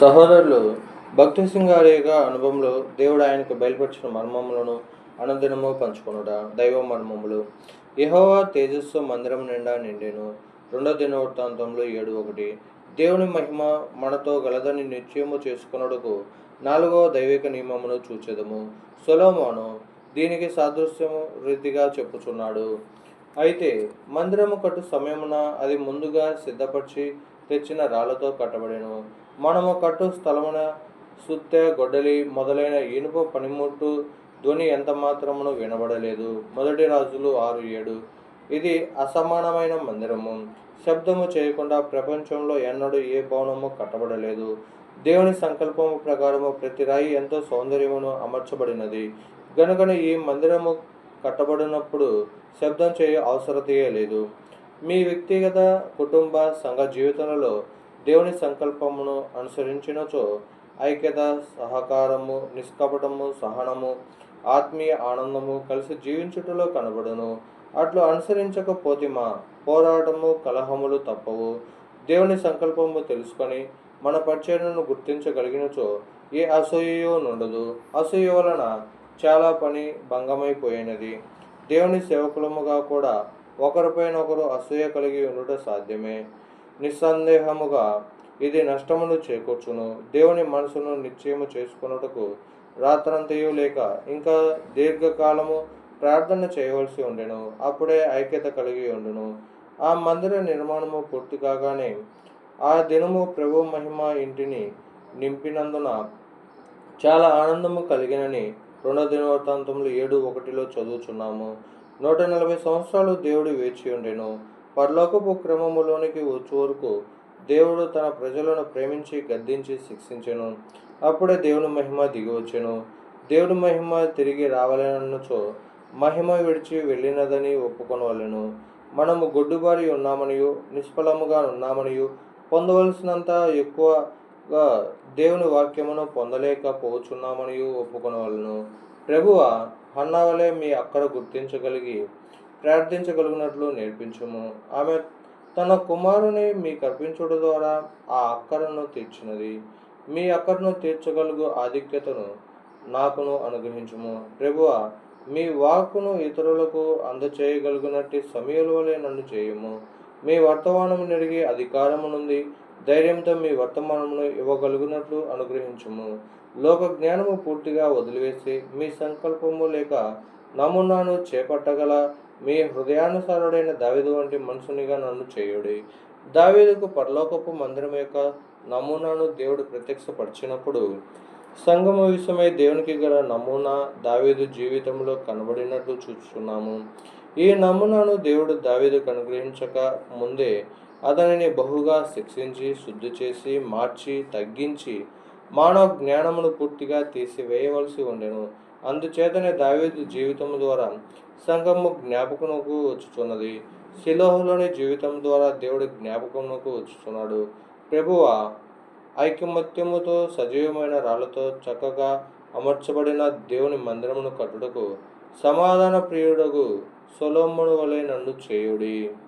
సహోదరులు భక్తి సింగారేగా అనుభవంలో దేవుడు ఆయనకు బయలుపరిచిన మర్మములను అనుదినము పంచుకొనుట దైవ మర్మములు. యహోవా తేజస్సు మందిరం నిండా నిండెను. రెండో దినవృత్తాంతంలో ఏడు ఒకటి. దేవుని మహిమ మనతో గలదని నిశ్చయము చేసుకొనుటకు నాలుగవ దైవిక నియమమును చూచెదము. సొలోమోను దీనికి సాదృశ్యము రీతిగా చెప్పుచున్నాడు. అయితే మందిరము కట్టు సమయమున అది ముందుగా సిద్ధపరిచి తెచ్చిన రాళ్ళతో కట్టబడెను. మనము కట్టు స్థలమున సుత్తె గొడ్డలి మొదలైన ఇనుప పనిముట్టు ధ్వని ఎంత మాత్రమును వినబడలేదు. మొదటి రాజులు ఆరు ఏడు. ఇది అసమానమైన మందిరము. శబ్దము చేయకుండా ప్రపంచంలో ఎన్నడూ ఏ భవనము కట్టబడలేదు. దేవుని సంకల్పము ప్రకారము ప్రతి రాయి ఎంతో సౌందర్యమును అమర్చబడినది. గనుకనే ఈ మందిరము కట్టబడినప్పుడు శబ్దం చేయ అవసరతయే లేదు. మీ వ్యక్తిగత కుటుంబ సంఘ జీవితంలో దేవుని సంకల్పమును అనుసరించినచో ఐక్యత సహకారము నిష్కపటము సహనము ఆత్మీయ ఆనందము కలిసి జీవించుటలో కనబడును. అట్లు అనుసరించకపోతిమా? పోరాటము కలహములు తప్పవు. దేవుని సంకల్పము తెలుసుకొని మన పరిచయను గుర్తించగలిగినచో ఏ అసూయో నుండదు. అసూయ వలన చాలా పని భంగమైపోయినది. దేవుని సేవకులముగా కూడా ఒకరిపైన ఒకరు అసూయ కలిగి ఉండటం సాధ్యమే. నిస్సందేహముగా ఇది నష్టమును చేకూర్చును. దేవుని మనసును నిశ్చయము చేసుకున్నటకు రాత్రంతయు లేక ఇంకా దీర్ఘకాలము ప్రార్థన చేయవలసి ఉండెను. అప్పుడే ఐక్యత కలిగి ఉండును. ఆ మందిర నిర్మాణము పూర్తి కాగానే ఆ దినము ప్రభు మహిమ ఇంటిని నింపినందున చాలా ఆనందము కలిగినని రెండో దినవృత్తాంతంలో ఏడు ఒకటిలో చదువుచున్నాము. నూట నలభై సంవత్సరాలు దేవుడు వేచి ఉండెను. పరలోకపు క్రమములోనికి వచ్చే వరకు దేవుడు తన ప్రజలను ప్రేమించి గద్దించి శిక్షించెను. అప్పుడే దేవుని మహిమ దిగివచ్చెను దేవుడి మహిమ తిరిగి రావాలనచో మహిమ విడిచి వెళ్ళినదని ఒప్పుకొనవలెను. మనము గొడ్డుబారి ఉన్నామనియు నిష్ఫలముగా ఉన్నామనియు పొందవలసినంత ఎక్కువగా దేవుని వాక్యమును పొందలేకపోవచ్చున్నామనియు ఒప్పుకొనవలను. ప్రభువ హన్నావలే మీ అక్కడ గుర్తించగలిగి ప్రార్థించగలిగినట్లు నేర్పించుము. ఆమె తన కుమారుని మీకు అర్పించడం ద్వారా ఆ అక్కరను తీర్చినది. మీ అక్కరను తీర్చగలుగు ఆధిక్యతను నాకును అనుగ్రహించుము. ప్రభువ మీ వాక్కును ఇతరులకు అందచేయగలిగినట్టు సమయలు వలె నన్ను చేయము. మీ వర్తమానము నెరిగి అధికారము నుండి ధైర్యంతో మీ వర్తమానమును ఇవ్వగలిగినట్లు అనుగ్రహించుము. లోక జ్ఞానము పూర్తిగా వదిలివేసి మీ సంకల్పము లేక నమూనాను చేపట్టగల మీ హృదయానుసారుడైన దావిదు వంటి మనుషునిగా నన్ను చేయుడి. దావీదుకు పరలోకపు మందిరం యొక్క నమూనాను దేవుడు ప్రత్యక్షపరిచినప్పుడు సంగమ విషయమై దేవునికి గల నమూనా దావీదు జీవితంలో కనబడినట్లు చూస్తున్నాము ఈ నమూనాను దేవుడు దావీదుకు అనుగ్రహించక ముందే అతనిని బహుగా శిక్షించి శుద్ధి చేసి మార్చి తగ్గించి మానవ జ్ఞానమును పూర్తిగా తీసివేయవలసి ఉండెను. అందుచేతనే దావేది జీవితం ద్వారా సంఘము జ్ఞాపకమునకు వచ్చుచున్నది. శిలోహలోని జీవితం ద్వారా దేవుడు జ్ఞాపకమునకు వచ్చుచున్నాడు. ప్రభువ ఐకమత్యముతో సజీవమైన రాళ్ళతో చక్కగా అమర్చబడిన దేవుని మందిరమును కట్టుటకు సమాధాన ప్రియుడకు సొలోముడు వలె నన్ను చేయుడి.